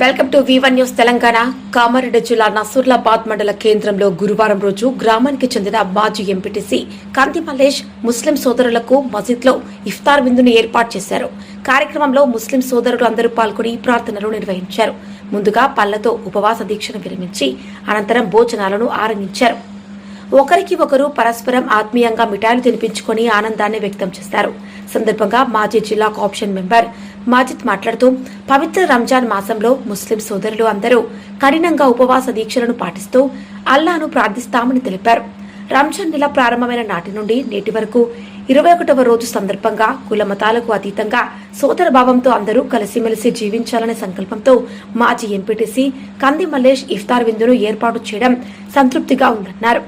Welcome to one news Telangana. Kamareddy జిల్లా నసూర్లాబాద్ మండల కేంద్రంలో గురువారం రోజు గ్రామానికి చెందిన మాజీ ఎంపీటీసీ కంది మల్లేష్ ముస్లిం సోదరులకు మసీద్లో ఇఫ్తార్ విందును ఏర్పాటు చేశారు. కార్యక్రమంలో ముస్లిం సోదరులు అందరూ పాల్గొని ప్రార్థనలు నిర్వహించారు. ముందుగా పళ్ళతో ఉపవాస దీక్షను విరమించి అనంతరం భోజనాలను ఆరంభించారు. ఒకరికి ఒకరు పరస్పరం ఆత్మీయంగా మిఠాయిలు తినిపించుకొని ఆనందాన్ని వ్యక్తం చేశారు సందర్భంగా మాజీ జిల్లా కాప్షన్ మెంబర్ మాజిద్ మాట్లాడుతూ పవిత్ర రంజాన్ మాసంలో ముస్లిం సోదరులు అందరూ కఠినంగా ఉపవాస దీక్షలను పాటిస్తూ అల్లాను ప్రార్థిస్తామని తెలిపారు. రంజాన్ నెల ప్రారంభమైన నాటి నుండి నేటి వరకు ఇరవై ఒకటవ రోజు సందర్భంగా కుల మతాలకు అతీతంగా సోదర భావంతో అందరూ కలిసిమెలిసి జీవించాలనే సంకల్పంతో మాజీ ఎంపీటీసీ కంది మల్లేష్ ఇఫ్తార్ విందును ఏర్పాటు చేయడం సంతృప్తిగా ఉందన్నారు.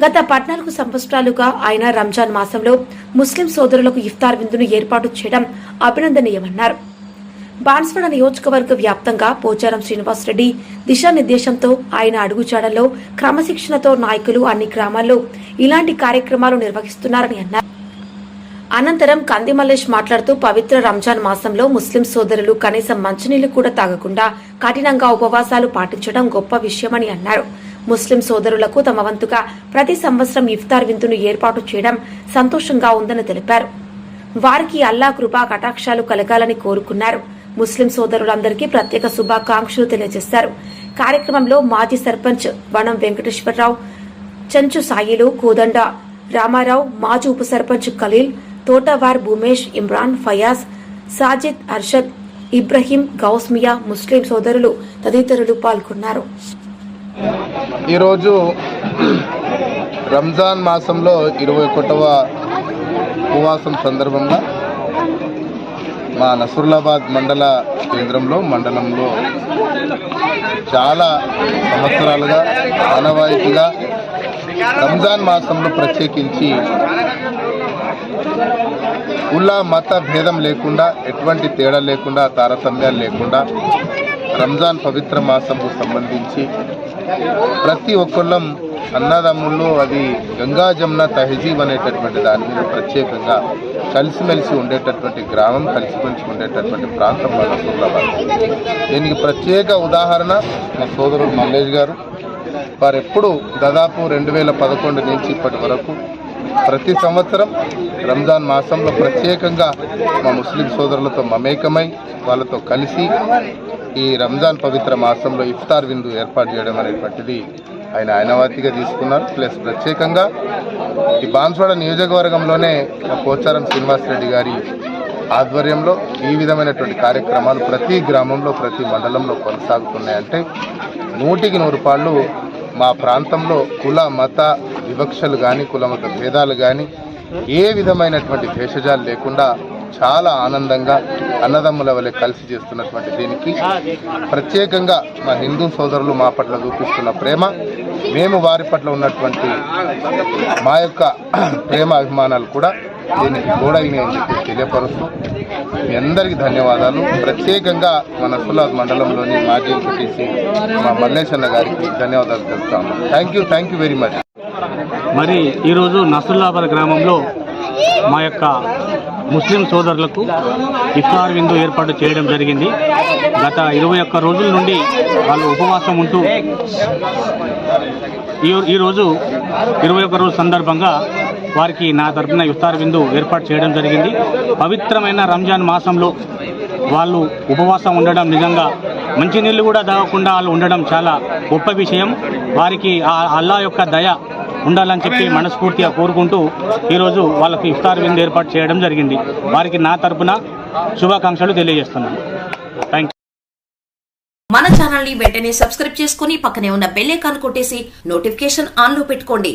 గత పద్నాలుగు సంవత్సరాలుగా ఆయన రంజాన్ మాసంలో ముస్లిం సోదరులకు ఇఫ్తార్ విందును ఏర్పాటు చేయడం అభినందనీయమన్నారు. బాన్స్వాడ నియోజకవర్గ వ్యాప్తంగా పోచారం శ్రీనివాసరెడ్డి దిశానిర్దేశంతో ఆయన అడుగుచాడల్లో క్రమశిక్షణతో నాయకులు అన్ని గ్రామాల్లో ఇలాంటి కార్యక్రమాలు నిర్వహిస్తున్నారని అన్నారు. అనంతరం కంది మల్లేష్ మాట్లాడుతూ పవిత్ర రంజాన్ మాసంలో ముస్లిం సోదరులు కనీసం మంచినీళ్ళు కూడా తాగకుండా కఠినంగా ఉపవాసాలు పాటించడం గొప్ప విషయమని అన్నారు. ముస్లిం సోదరులకు తమ వంతుగా ప్రతి సంవత్సరం ఇఫ్తార్ విందును ఏర్పాటు చేయడం సంతోషంగా ఉందని తెలిపారు. వారికి అల్లా కృపా కటాక్షాలు కలగాలని కోరుకున్నారు. ముస్లిం సోదరులందరికీ ప్రత్యేక శుభాకాంక్షలు తెలియజేశారు. కార్యక్రమంలో మాజీ సర్పంచ్ వనం వెంకటేశ్వరరావు చెంచు సాయిలు కోదండ రామారావు మాజీ ఉప సర్పంచ్ ఖలీల్ తోటవార్ భూమేష్ ఇమ్రాన్ ఫయాజ్ సాజిద్ అర్షద్ ఇబ్రహీం గౌస్మియా ముస్లిం సోదరులు తదితరులు పాల్గొన్నారు. ఈరోజు రంజాన్ మాసంలో ఇరవై ఒకటవ ఉపవాసం సందర్భంగా మా నసరులాబాద్ మండల కేంద్రంలో మండలంలో చాలా సంవత్సరాలుగా ఆనవాయితీగా రంజాన్ మాసంలో ప్రత్యేకించి కుల మత భేదం లేకుండా ఎటువంటి తేడా లేకుండా తారతమ్యాలు లేకుండా రంజాన్ పవిత్ర మాసంకు సంబంధించి ప్రతి ఒక్కళ్ళం అన్నదమ్ముల్లో అది గంగా జమున తహజీబ్ అనేటటువంటి దాని మీద ప్రత్యేకంగా కలిసిమెలిసి ఉండేటటువంటి గ్రామం కలిసిమెలిసి ఉండేటటువంటి ప్రాంతం మన సూర్లాబాద్ దీనికి ప్రత్యేక ఉదాహరణ మా సోదరుడు మల్లేష్ గారు. వారు ఎప్పుడు దాదాపు రెండు వేల పదకొండు నుంచి ఇప్పటి వరకు ప్రతి సంవత్సరం రంజాన్ మాసంలో ప్రత్యేకంగా మా ముస్లిం సోదరులతో మమేకమై వాళ్ళతో కలిసి ఈ రంజాన్ పవిత్ర మాసంలో ఇఫ్తార్ విందు ఏర్పాటు చేయడం అనేటువంటిది ఆయన ఆయనవాతిగా తీసుకున్నారు. ప్లస్ ప్రత్యేకంగా ఈ బాన్స్వాడ నియోజకవర్గంలోనే పోచారం శ్రీనివాస్ రెడ్డి గారి ఆధ్వర్యంలో ఈ విధమైనటువంటి కార్యక్రమాలు ప్రతి గ్రామంలో ప్రతి మండలంలో కొనసాగుతున్నాయంటే నూటికి నూరు పాళ్ళు మా ప్రాంతంలో కుల మత వివక్షలు కానీ కుల మత భేదాలు కానీ ఏ విధమైనటువంటి భేషజాలు లేకుండా చాలా ఆనందంగా అన్నదమ్ముల వలె కలిసి చేస్తున్నటువంటి దీనికి ప్రత్యేకంగా మా హిందూ సోదరులు మా పట్ల చూపిస్తున్న ప్రేమ మేము వారి పట్ల ఉన్నటువంటి మా యొక్క ప్రేమ అభిమానాలు కూడా దీనికి తోడైనాయని చెప్పి తెలియపరుస్తూ మీ అందరికీ ధన్యవాదాలు. ప్రత్యేకంగా మన సులాద్ మండలంలోని మాజీ ఎంపీటీసీ మా మల్లేశన్న గారికి ధన్యవాదాలు తెలుపుతాము thank you thank you very much మరి ఈరోజు నసుల్లాబాద్ గ్రామంలో మా యొక్క ముస్లిం సోదరులకు ఇఫ్తార్ విందు ఏర్పాటు చేయడం జరిగింది. గత ఇరవై ఒక్క రోజుల నుండి వాళ్ళు ఉపవాసం ఉంటూ ఈ ఈరోజు ఇరవై ఒక్క రోజు సందర్భంగా వారికి నా తరపున ఇఫ్తార్ విందు ఏర్పాటు చేయడం జరిగింది. పవిత్రమైన రంజాన్ మాసంలో వాళ్ళు ఉపవాసం ఉండడం నిజంగా మంచినీళ్ళు కూడా తాగకుండా వాళ్ళు ఉండడం చాలా గొప్ప విషయం. వారికి ఆ అల్లా యొక్క దయ ఉండాలని చెప్పి మనస్ఫూర్తిగా కోరుకుంటూ ఈరోజు వాళ్ళకు ఇఫ్తార్ విందు ఏర్పాటు చేయడం జరిగింది. వారికి నా తరపున శుభాకాంక్షలు తెలియజేస్తున్నాను. థ్యాంక్ మన ఛానల్ని వెంటనే సబ్స్క్రైబ్ చేసుకుని పక్కనే ఉన్న బెల్ ఐకాన్ కొట్టేసి నోటిఫికేషన్ ఆన్లో పెట్టుకోండి.